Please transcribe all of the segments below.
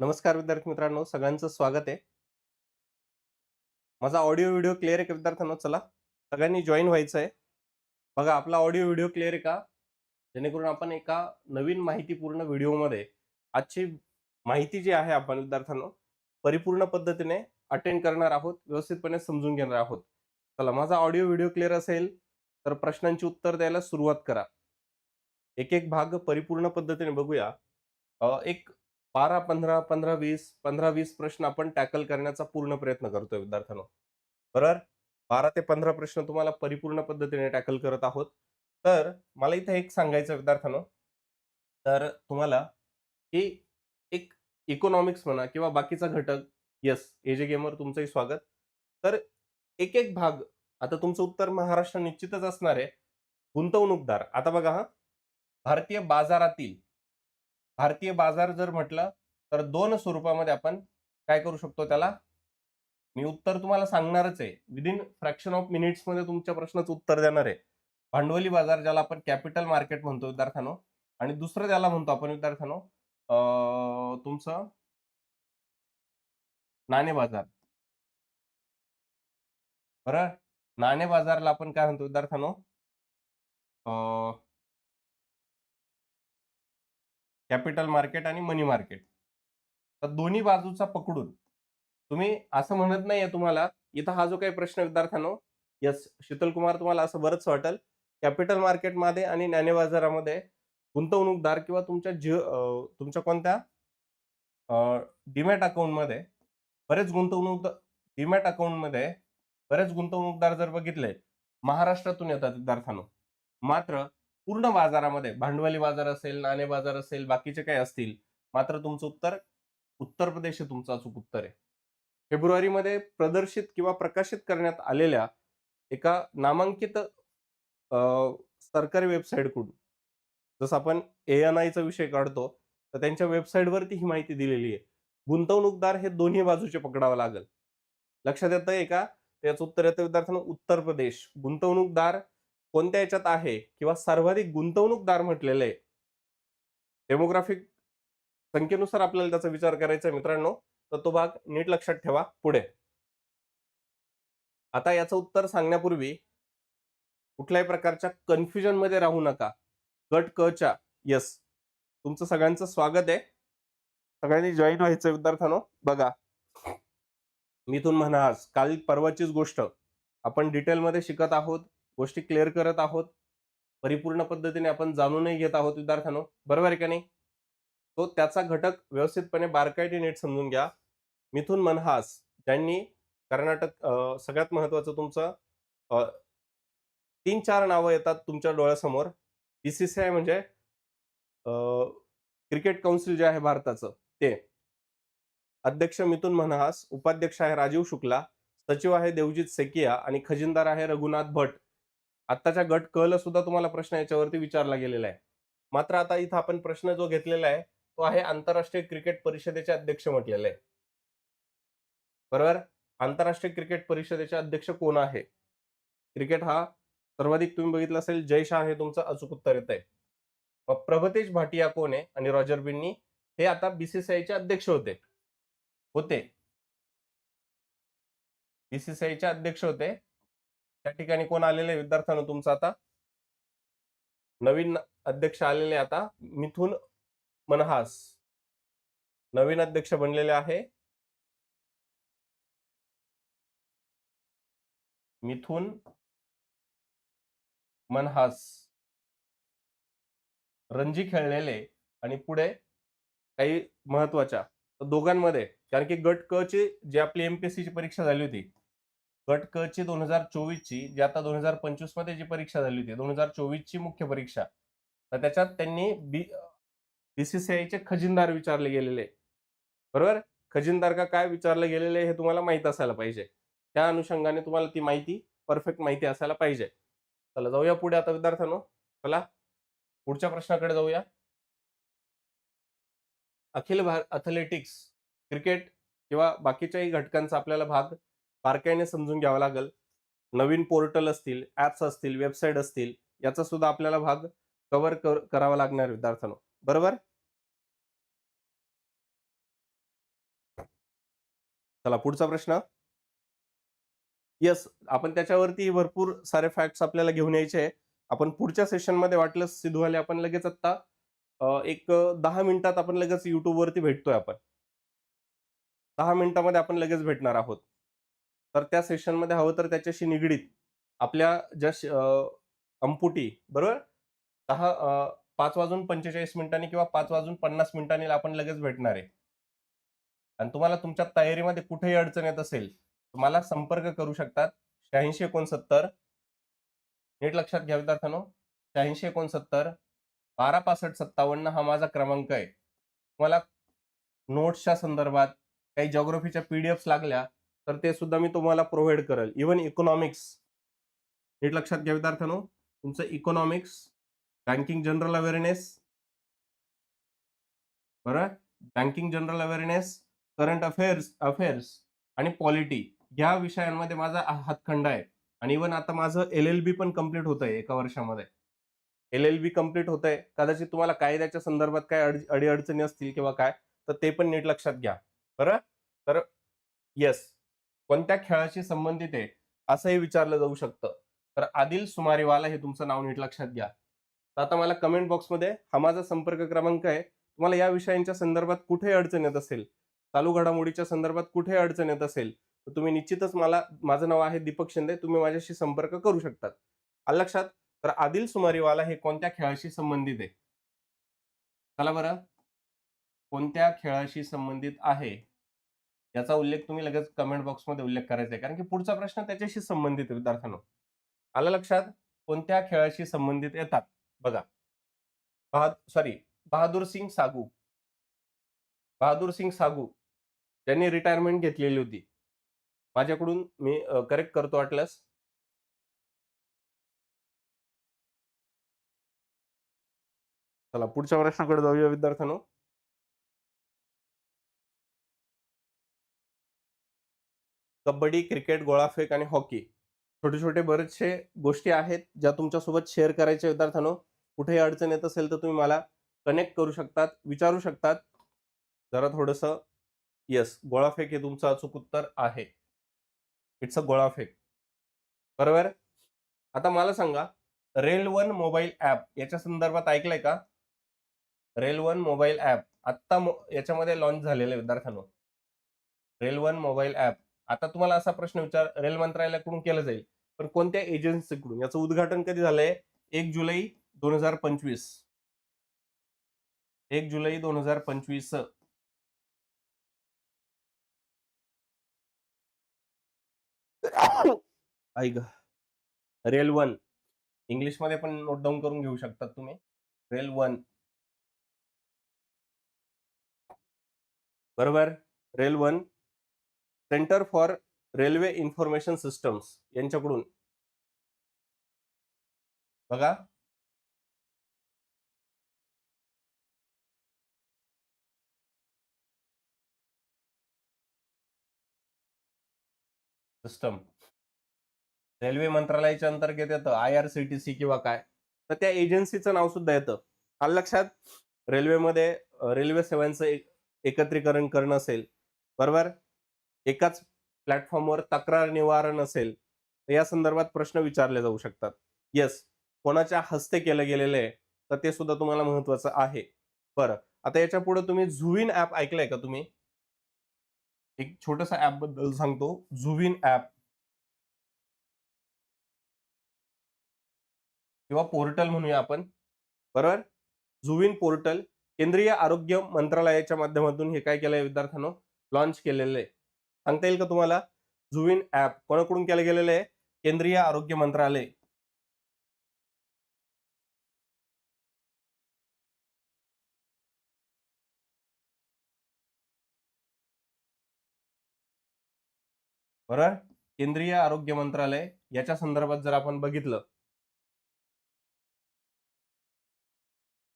नमस्कार विद्यार्थी मित्रांनो सगळ्यांचं स्वागत आहे. माझा ऑडिओ व्हिडिओ क्लिअर आहे का विद्यार्थ्यांनो? चला सगळ्यांनी जॉईन व्हायचं आहे बघा आपला ऑडिओ व्हिडिओ क्लिअर आहे का? जेणेकरून आपण एका नवीन माहितीपूर्ण व्हिडिओमध्ये आजची माहिती जी आहे आपण विद्यार्थ्यांनो परिपूर्ण पद्धतीने अटेंड करणार आहोत व्यवस्थितपणे समजून घेणार आहोत. चला माझा ऑडिओ व्हिडिओ क्लिअर असेल तर प्रश्नांची उत्तर द्यायला सुरुवात करा. एक एक भाग परिपूर्ण पद्धतीने बघूया. एक बारा पंधरा पंधरा वीस पंधरा वीस प्रश्न आपण टॅकल करण्याचा पूर्ण प्रयत्न करतोय विद्यार्थ्यांनो. बरोबर? बारा ते पंधरा प्रश्न तुम्हाला परिपूर्ण पद्धतीने टॅकल करत आहोत. तर मला इथे एक सांगायचं विद्यार्थ्यांनो. तर तुम्हाला की एक इकॉनॉमिक्स म्हणा किंवा बाकीचा घटक येस एजे गेमवर तुमचंही स्वागत. तर एक एक भाग आता तुमचं उत्तर महाराष्ट्र निश्चितच असणार आहे. गुंतवणूकदार आता बघा हा. भारतीय बाजारातील भारतीय बाजार जर म्हटलं तर दोन स्वरूपामध्ये आपण काय करू शकतो त्याला? मी उत्तर तुम्हाला सांगणारच आहे. विदिन फ्रॅक्शन ऑफ मिनिट्समध्ये तुमच्या प्रश्नाचं उत्तर देणार आहे. भांडवली बाजार ज्याला आपण कॅपिटल मार्केट म्हणतो विद्यार्थ्यानो आणि दुसरं ज्याला म्हणतो आपण विद्यार्थ्यानो तुमचं नाणे बाजार. बरं? नाणे बाजारला आपण काय म्हणतो विद्यार्थ्यानो? कॅपिटल मार्केट आणि मनी मार्केट. तर दोन्ही बाजूचा पकडून तुम्ही असं म्हणत नाहीये तुम्हाला इथं हा जो काही प्रश्न विद्यार्थ्यांनो यस शीतल कुमार तुम्हाला असं बरंच वाटेल. कॅपिटल मार्केटमध्ये आणि नाणे बाजारामध्ये गुंतवणूकदार किंवा तुमच्या जिओ तुमच्या कोणत्या डीमॅट अकाउंटमध्ये बरेच गुंतवणूक डीमॅट अकाउंटमध्ये बरेच गुंतवणूकदार जर बघितले महाराष्ट्रातून येतात विद्यार्थ्यांनो. मात्र पूर्ण बाजारामध्ये भांडवली बाजार असेल नाणे बाजार असेल बाकीचे काही असतील मात्र तुमचं उत्तर उत्तर प्रदेश हे तुमचं अचूक उत्तर आहे. फेब्रुवारीमध्ये प्रदर्शित किंवा प्रकाशित करण्यात आलेल्या एका नामांकित अं, सरकारी वेबसाईटकडून जसं आपण ए एन आयचा विषय काढतो तर त्यांच्या वेबसाईटवरती ही माहिती दिलेली आहे. गुंतवणूकदार हे दोन्ही बाजूचे पकडावं लागेल. लक्षात येतं आहे का? त्याचं उत्तर येतं विद्यार्थ्यांना उत्तर प्रदेश. गुंतवणूकदार कोणत्या याच्यात आहे? किंवा सर्वाधिक गुंतवणूकदार म्हटलेले आहे. डेमोग्राफिक संख्येनुसार आपल्याला त्याचा विचार करायचा आहे मित्रांनो. तर तो भाग नीट लक्षात ठेवा पुढे. आता याचं उत्तर सांगण्यापूर्वी कुठल्याही प्रकारच्या कन्फ्युजनमध्ये राहू नका. गट क च्या. यस तुमचं सगळ्यांचं स्वागत आहे. सगळ्यांनी जॉईन व्हायचं विद्यार्थ्यानो. बघा. मिथून म्हणा आज काल परवाचीच गोष्ट. आपण डिटेलमध्ये शिकत आहोत. गोष्टी क्लिअर करत आहोत. परिपूर्ण पद्धतीने आपण जाणूनही घेत आहोत विद्यार्थ्यांनो. बरोबर आहे का नाही? तो त्याचा घटक व्यवस्थितपणे बारकाईने नीट समजून घ्या. मिथुन मनहास ज्यांनी कर्नाटक सगळ्यात महत्वाचं तुमचं तीन चार नावं येतात तुमच्या डोळ्यासमोर. बीसीसीआय म्हणजे क्रिकेट काउन्सिल जे आहे भारताचं ते. अध्यक्ष मिथुन मनहास उपाध्यक्ष आहे राजीव शुक्ला सचिव आहे देवजीत सेकिया आणि खजिनदार आहे रघुनाथ भट. आत्ताच्या गट कल सुद्धा तुम्हाला प्रश्न याच्यावरती विचारला गेलेला आहे. मात्र आता इथं आपण प्रश्न जो घेतलेला आहे तो आहे आंतरराष्ट्रीय क्रिकेट परिषदेचे अध्यक्ष म्हटलेले आहे. बरोबर? आंतरराष्ट्रीय क्रिकेट परिषदेचे अध्यक्ष कोण आहे? क्रिकेट हा सर्वाधिक तुम्ही बघितलं असेल जय शाह हे तुमचं अचूक उत्तर येत आहे. मग प्रभतेश भाटिया कोण आहे आणि रॉजर बिन्नी हे आता बीसीसीआयचे अध्यक्ष होते. होते. बीसीसीआयचे अध्यक्ष होते. त्या ठिकाणी कोण आलेले विद्यार्थ्यांना तुमचा तुमचं आता? नवीन अध्यक्ष आलेले आता मिथुन मनहास. नवीन अध्यक्ष बनलेले आहे. मिथुन मनहास. रणजी खेळलेले आणि पुढे काही महत्त्वाच्या दोघांमध्ये कारण की गट क ची जी आपली एमपीएससी ची परीक्षा झाली होती गट क ची दोन हजार चोवीस ची जी आता दोन हजार पंचवीसमध्ये जी परीक्षा झाली होती दोन हजार चोवीस ची मुख्य परीक्षा. तर त्याच्यात त्यांनी बी बीसीसीआयचे खजिनदार विचारले गेलेले. बरोबर? खजिनदार का काय विचारले गेलेले हे तुम्हाला माहीत असायला पाहिजे. त्या अनुषंगाने तुम्हाला ती माहिती परफेक्ट माहिती असायला पाहिजे. चला जाऊया पुढे आता विद्यार्थ्यांनो. चला पुढच्या प्रश्नाकडे जाऊया. अखिल भार अथलेटिक्स क्रिकेट किंवा बाकीच्याही घटकांचा आपल्याला भाग बारकाईने समजून घ्यावं लागेल. नवीन पोर्टल असतील ऍप्स असतील वेबसाईट असतील याचा सुद्धा आपल्याला भाग कव्हर करावा लागणार विद्यार्थ्यांनो. बरोबर? चला पुढचा प्रश्न. येस आपण त्याच्यावरती भरपूर सारे फॅक्ट्स आपल्याला घेऊन यायचे आहे. आपण पुढच्या सेशनमध्ये वाटलं आले आपण लगेच आत्ता एक दहा मिनिटात आपण लगेच युट्यूबवरती भेटतोय आपण. दहा मिनिटामध्ये आपण लगेच भेटणार आहोत. तर त्या सेशनमध्ये हवं तर त्याच्याशी निगडीत आपल्या ज्या अंपुटी बरोबर? दहा पाच वाजून पंचेचाळीस मिनिटांनी किंवा पाच वाजून पन्नास मिनिटांनी आपण लगेच भेटणार आहे. आणि तुम्हाला तुमच्या तयारीमध्ये कुठेही अडचण येत असेल तर मला संपर्क करू शकतात शहाऐंशी एकोणसत्तर. नीट लक्षात घ्या विद्यार्थ्यानो शहाऐंशी एकोणसत्तर बारा पासष्ट सत्तावन्न हा माझा क्रमांक आहे. तुम्हाला नोट्सच्या संदर्भात काही जॉग्रफीच्या पीडीएफ लागल्या तर ते सुद्धा मी तुम्हाला प्रोव्हाइड करेल. इवन इकॉनॉमिक्स नीट लक्षात घ्या विद्यार्थ्यांनो. तुमचं इकॉनॉमिक्स बँकिंग जनरल अवेअरनेस बरं? Banking general awareness current affairs affairs आणि पॉलिटी या विषयांमध्ये माझा हातखंड आहे. आणि इवन आता माझं एल एल बी पण कंप्लीट होत आहे एका वर्षामध्ये. एल एल बी कंप्लीट होत आहे कदाचित तुम्हाला कायद्याच्या संदर्भात काय अडी अडीअडचणी असतील किंवा काय तर ते पण नीट लक्षात घ्या. बरं? तर येस कोणत्या खेळाशी संबंधित आहे असंही विचारलं जाऊ शकतं. तर आदिल सुमारीवाला हे तुमचं नाव नीट लक्षात घ्या. तर आता मला कमेंट बॉक्समध्ये हा माझा संपर्क क्रमांक आहे. तुम्हाला या विषयांच्या संदर्भात कुठे अडचण येत असेल चालू घडामोडीच्या संदर्भात कुठे अडचण येत असेल तर तुम्ही निश्चितच मला माझं नाव आहे दीपक शिंदे तुम्ही माझ्याशी संपर्क करू शकतात. आलं लक्षात? तर आदिल सुमारीवाला हे कोणत्या खेळाशी संबंधित आहे? चला बरं. कोणत्या खेळाशी संबंधित आहे? याचा उल्लेख तुम्ही लगेच कमेंट बॉक्समध्ये उल्लेख करायचा आहे. कारण की पुढचा प्रश्न त्याच्याशी संबंधित विद्यार्थ्यांनो. आलं लक्षात? कोणत्या खेळाशी संबंधित येतात? बघा. बहा सॉरी बहादूर सिंग सागू. बहादूर सिंग सागू. त्यांनी रिटायरमेंट घेतलेली होती. माझ्याकडून मी करेक्ट करतो वाटल्यास चला पुढच्या प्रश्नाकडे जाऊया विद्यार्थ्यांनो. कबड्डी क्रिकेट गोळाफेक आणि हॉकी छोटे छोटे बरेचसे गोष्टी आहेत ज्या तुमच्यासोबत शेअर करायच्या विद्यार्थ्यांनो कुठेही अडचण येत असेल तर तुम्ही मला कनेक्ट करू शकतात विचारू शकतात. जरा थोडस येस गोळाफेक हे तुमचं अचूक उत्तर आहे. इट्स अ गोळाफेक. बरोबर? आता मला सांगा रेल वन मोबाईल ऍप याच्या संदर्भात ऐकलंय का? रेल वन मोबाईल ऍप आत्ता मो- याच्यामध्ये लॉन्च झालेलं आहे विद्यार्थ्यांनो. रेल वन मोबाईल ऍप आता तुम्हाला असा प्रश्न विचार रेल मंत्रालयाकडून केला जाईल. पण कोणत्या एजन्सीकडून? याचं उद्घाटन कधी झालंय? एक जुलै दोन हजार पंचवीस. एक जुलै दोन हजार पंचवीस. ऐक रेल वन. इंग्लिशमध्ये पण नोट डाऊन करून घेऊ शकतात तुम्ही. Rail one. बरोबर? Rail one. Centre for railway information systems यांच्याकडून. बघा. सिस्टम. रेल्वे मंत्रालयाच्या अंतर्गत येतं I R C T C किंवा काय? तर त्या एजन्सीचं नाव सुद्धा येतं. काल लक्षात? रेल्वेमध्ये रेल्वे सेवांचं एकत्रीकरण करणं असेल. बरोबर? एकाच प्लॅटफॉर्मवर तक्रार निवारण असेल तर या संदर्भात प्रश्न विचारले जाऊ शकतात. येस कोणाच्या हस्ते केलं गेलेलं आहे तर ते सुद्धा तुम्हाला महत्वाचं आहे. बरं आता याच्यापुढे तुम्ही झुविन ऍप ऐकलंय का तुम्ही? एक छोटसा ऍपबद्दल सांगतो झुविन ऍप किंवा पोर्टल म्हणूया आपण. बरोबर? झुविन पोर्टल केंद्रीय आरोग्य मंत्रालयाच्या माध्यमातून हे काय केलंय विद्यार्थ्यांनो? लॉन्च केलेलं आहे. सांगता येईल का तुम्हाला? झुविन ऍप कोणाकडून केलं गेलेलं आहे? केंद्रीय आरोग्य मंत्रालय. बरं केंद्रीय आरोग्य मंत्रालय याच्या संदर्भात जर आपण बघितलं.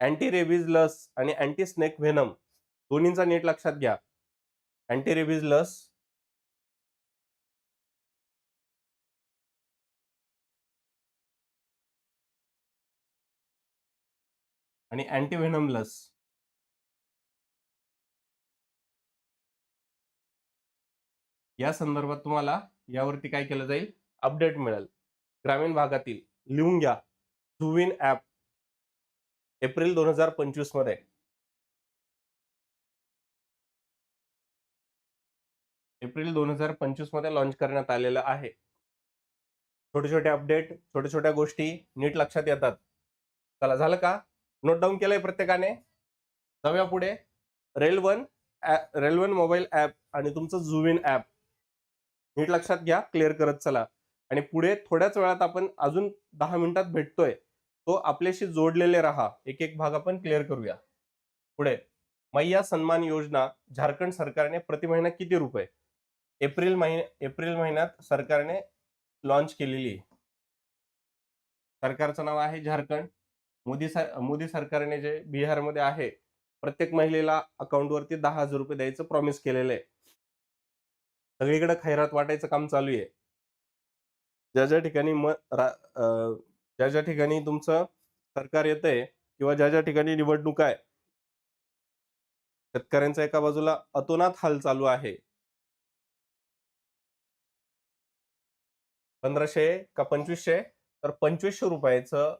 अँटी रेबीज लस आणि अँटी स्नेक व्हेनम दोन्हींचा नीट लक्षात घ्या. अँटी रेबीज लस आणि अँटीव्हेनम लस. या संदर्भात तुम्हाला यावरती काय केलं जाईल? अपडेट मिळेल. ग्रामीण भागातील लिहून घ्या झुविन ॲप. एप्रिल दोन हजार पंचवीसमध्ये. एप्रिल दोन हजार पंचवीसमध्ये लॉन्च करण्यात आलेलं आहे. छोटे छोटे अपडेट छोट्या छोट्या गोष्टी नीट लक्षात येतात. चला झालं का? नोट डाऊन केलंय प्रत्येकाने. जाऊया पुढे. Rail one rail one mobile app आणि तुमचं जुविन ऍप नीट लक्षात घ्या क्लिअर करत चला. आणि पुढे थोड्याच वेळात आपण अजून दहा मिनिटात भेटतोय. तो आपल्याशी जोडलेले राहा. एक एक भाग आपण क्लिअर करूया. पुढे. मैया सन्मान योजना झारखंड सरकारने प्रति महिना किती रुपये? एप्रिल महिने एप्रिल महिन्यात सरकारने लॉन्च केलेली. सरकारचं नाव आहे झारखंड. मोदी सर मोदी सरकारने जे बिहारमध्ये आहे प्रत्येक महिलेला अकाउंटवरती दहा हजार रुपये द्यायचं प्रॉमिस केलेलं आहे. सगळीकडे खैरात वाटायचं काम चालू आहे. ज्या ज्या ठिकाणी म ज्या ज्या ठिकाणी तुमचं सरकार येतंय किंवा ज्या ज्या ठिकाणी निवडणूक आहे शेतकऱ्यांचा एका बाजूला अतोनात हाल चालू आहे. पंधराशे का पंचवीसशे तर पंचवीसशे रुपयाचं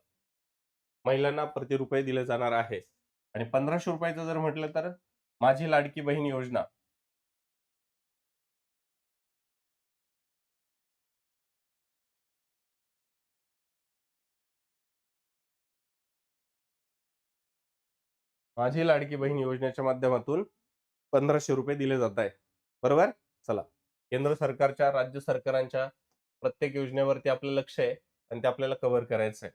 महिलांना प्रति रुपये दिले जाणार आहे. आणि पंधराशे रुपयाचं जर म्हटलं तर माझी लाडकी बहीण योजना. माझी लाडकी बहीण योजनेच्या माध्यमातून पंधराशे रुपये दिले जात आहे बरोबर? चला. केंद्र सरकारच्या राज्य सरकारांच्या प्रत्येक योजनेवरती आपलं लक्ष आहे आणि ते आपल्याला कव्हर करायचं आहे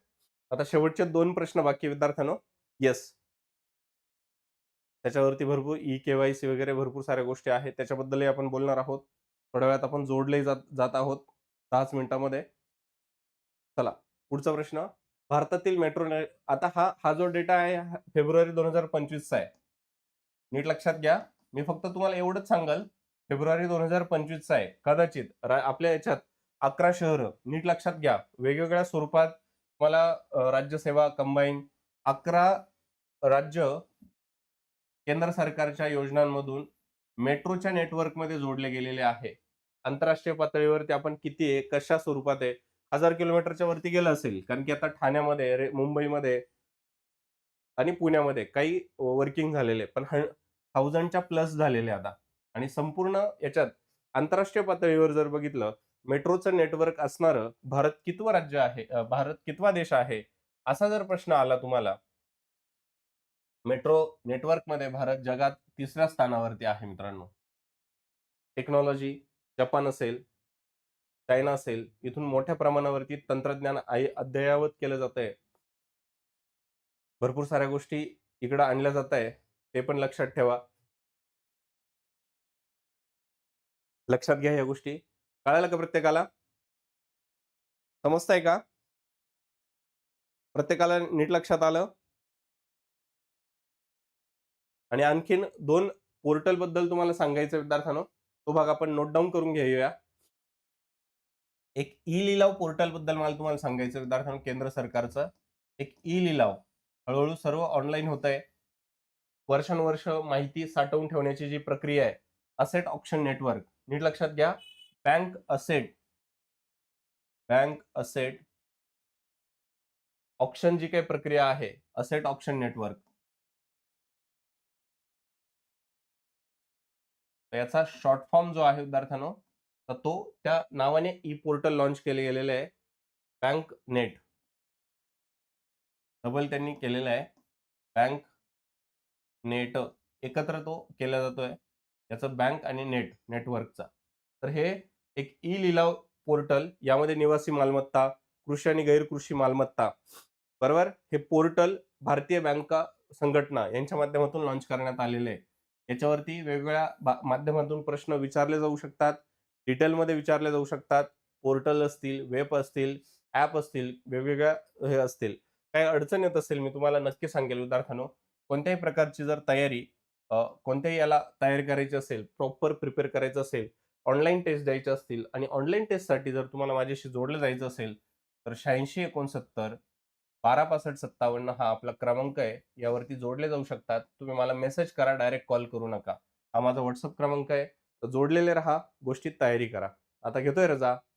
आता शेवटचे दोन प्रश्न बाकी विद्यार्थ्यांनो. येस त्याच्यावरती भरपूर ई केवायसी वगैरे भरपूर साऱ्या गोष्टी आहेत. त्याच्याबद्दलही आपण बोलणार आहोत. थोड्या वेळात आपण जोडले जात जात आहोत. दहाच मिनिटामध्ये. चला पुढचा प्रश्न. भारतातील मेट्रो आता हा हा जो डेटा आहे फेब्रुवारी दोन हजार पंचवीसचा आहे. नीट लक्षात घ्या. मी फक्त तुम्हाला एवढंच सांगाल. फेब्रुवारी दोन हजार पंचवीसचा आहे. कदाचित आपल्या याच्यात अकरा शहरं. नीट लक्षात घ्या. वेगवेगळ्या स्वरूपात तुम्हाला राज्यसेवा कंबाईन अकरा राज्य केंद्र सरकारच्या योजनांमधून मेट्रोच्या नेटवर्कमध्ये जोडले गेलेले आहे. आंतरराष्ट्रीय पातळीवरती आपण किती आहे कशा स्वरूपात आहे हजार किलोमीटरच्या वरती गेलं असेल कारण की आता ठाण्यामध्ये मुंबईमध्ये आणि पुण्यामध्ये काही वर्किंग झालेले पण थाउजंडच्या प्लस झालेले आता. आणि संपूर्ण याच्यात आंतरराष्ट्रीय पातळीवर जर बघितलं मेट्रोचं नेटवर्क असणारं भारत कितवं राज्य आहे? भारत कितवा देश आहे? असा जर प्रश्न आला तुम्हाला मेट्रो नेटवर्कमध्ये भारत जगात तिसऱ्या स्थानावरती आहे मित्रांनो. टेक्नॉलॉजी जपान असेल चायना असेल इथून मोठ्या प्रमाणावरती तंत्रज्ञान अद्ययावत केलं जात आहे भरपूर साऱ्या गोष्टी इकडं आणल्या जात आहे ते पण लक्षात ठेवा. लक्षात घ्या या गोष्टी. कळायला का प्रत्येकाला? समजताय का? प्रत्येकाला नीट लक्षात आलं? आणि आणखीन दोन पोर्टलबद्दल तुम्हाला सांगायचं विद्यार्थ्यांनो. तो भाग आपण नोट डाऊन करून घेऊया. एक ई लिलाव पोर्टलबद्दल मला तुम्हाला सांगायचं विद्यार्थ्यांनो केंद्र सरकारचं. एक ई लिलाव हळूहळू सर्व ऑनलाईन होत आहे वर्षानुवर्ष माहिती साठवून ठेवण्याची जी प्रक्रिया आहे असेट ऑप्शन नेटवर्क नीट लक्षात घ्या. Bank asset bank asset option जी काही प्रक्रिया आहे असेट ऑप्शन नेटवर्क. याचा शॉर्ट फॉर्म जो आहे विद्यार्थ्यांनो तर तो त्या नावाने ई पोर्टल लॉन्च केले गेलेलं आहे बँक नेट. डबल त्यांनी केलेला आहे बँक नेट. एकत्र तो केला जातोय याचं बँक आणि नेट नेटवर्कचा तर हे एक ई लिलाव पोर्टल यामध्ये निवासी मालमत्ता कृषी आणि गैरकृषी मालमत्ता बरोबर? हे पोर्टल भारतीय बँका संघटना यांच्या माध्यमातून लॉन्च करण्यात आलेले आहे. याच्यावरती वेगवेगळ्या माध्यमातून प्रश्न विचारले जाऊ शकतात डिटेलमध्ये विचारले जाऊ शकतात. पोर्टल असतील वेब असतील ॲप असतील वेगवेगळ्या हे असतील. काही अडचण येत असेल मी तुम्हाला नक्की सांगेल विद्यार्थ्यानो. कोणत्याही प्रकारची जर तयारी कोणत्याही याला तयारी करायची असेल प्रॉपर प्रिपेअर करायचं असेल ऑनलाईन टेस्ट द्यायचे असतील आणि ऑनलाईन टेस्टसाठी जर तुम्हाला माझ्याशी जोडलं जायचं असेल तर शहाऐंशी एकोणसत्तर बारा पासष्ट सत्तावन्न हा आपला क्रमांक आहे. यावरती जोडले जाऊ शकतात. तुम्ही मला मेसेज करा डायरेक्ट कॉल करू नका. हा माझा व्हॉट्सअप क्रमांक आहे. तर जोडलेले राहा गोष्टीत तयारी करा. आता घेतोय रजा.